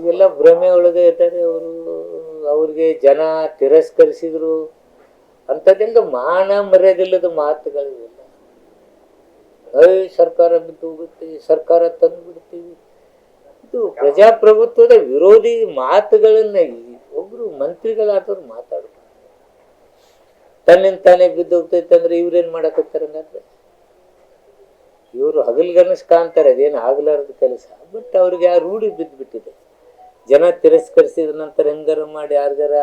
ಅವಾಗೆಲ್ಲ ಭ್ರಮೆ ಒಳಗೆ ಇದ್ದಾರೆ. ಅವರು ಅವ್ರಿಗೆ ಜನ ತಿರಸ್ಕರಿಸಿದ್ರು. ಅಂಥದ್ದೆಲ್ಲ ಮಾನ ಮರ್ಯಾದಿಲ್ಲದ ಮಾತುಗಳಿವೆಲ್ಲ. ಅಯ್ಯ ಸರ್ಕಾರ ಬಿದ್ದು ಹೋಗುತ್ತೆ ಸರ್ಕಾರ ತಂದು ಬಿಡ್ತೀವಿ. ಇದು ಪ್ರಜಾಪ್ರಭುತ್ವದ ವಿರೋಧಿ ಮಾತುಗಳನ್ನ ಒಬ್ರು ಮಂತ್ರಿಗಳಾದವ್ರು ಮಾತಾಡ್ತಾರೆ ತನ್ನಿಂದ ತಾನೇ ಬಿದ್ದು ಹೋಗ್ತೈತೆ ಅಂದ್ರೆ ಇವ್ರೇನ್ ಮಾಡಕತ್ತಾರೆ ಅಂದ್ರೆ ಇವರು ಹಗಲ್ಗನಸ್ ಕಾಣ್ತಾರೆ ಅದೇನು ಆಗ್ಲಾರ್ದ ಕೆಲಸ. ಬಟ್ ಅವ್ರಿಗೆ ಆ ರೂಢಿ ಬಿದ್ದುಬಿಟ್ಟಿದೆ ಜನ ತಿರಸ್ಕರಿಸಿದ ನಂತರ ಹೆಂಗಾರ ಮಾಡಿ ಯಾರಿಗಾರ,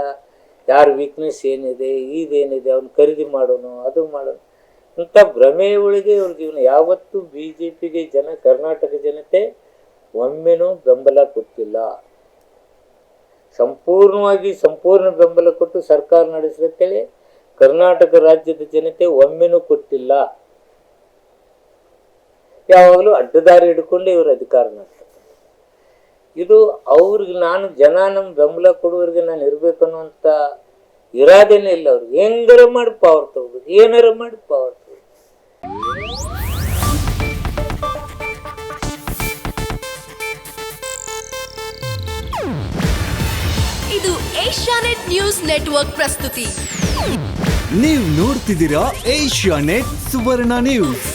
ಯಾರ ವೀಕ್ನೆಸ್ ಏನಿದೆ, ಇದೇನಿದೆ, ಅವ್ನು ಖರೀದಿ ಮಾಡೋನು, ಅದು ಮಾಡೋನು. ಇಂಥ ಭ್ರಮೆ ಒಳಗೆ ಇವ್ರ ಜೀವನ. ಯಾವತ್ತೂ ಬಿ ಜೆ ಪಿಗೆ ಜನ, ಕರ್ನಾಟಕ ಜನತೆ ಒಮ್ಮೆನೂ ಬೆಂಬಲ ಕೊಟ್ಟಿಲ್ಲ. ಸಂಪೂರ್ಣವಾಗಿ ಸಂಪೂರ್ಣ ಬೆಂಬಲ ಕೊಟ್ಟು ಸರ್ಕಾರ ನಡೆಸಲತ್ತೇಳಿ ಕರ್ನಾಟಕ ರಾಜ್ಯದ ಜನತೆ ಒಮ್ಮೆನೂ ಕೊಟ್ಟಿಲ್ಲ. ಯಾವಾಗಲೂ ಅಡ್ಡದಾರಿ ಹಿಡ್ಕೊಂಡು ಇವರು ಅಧಿಕಾರ ಮಾಡ್ತಾರೆ ಇದು ಅವ್ರಿಗೆ ನಾನು ಜನ ನಮ್ಮ ಬೆಂಬಲ ಕೊಡುವರಿಗೆ ನಾನು ಇರಬೇಕು ಅನ್ನುವಂಥ ಇರಾದೇನೆ ಇಲ್ಲ ಅವ್ರು ಹೆಂಗಾರ ಮಾಡಿ ಪವರ್ ತಗೋಬೇಕು. ಏನಾರ ಮಾಡಿ ಪವರ್ ತಗೋಬೇಕು. ಇದು ಏಷ್ಯಾನೆಟ್ ನ್ಯೂಸ್ ನೆಟ್ವರ್ಕ್ ಪ್ರಸ್ತುತಿ. ನೀವು ನೋಡ್ತಿದ್ದೀರಾ ಏಷ್ಯಾನೆಟ್ ಸುವರ್ಣ ನ್ಯೂಸ್.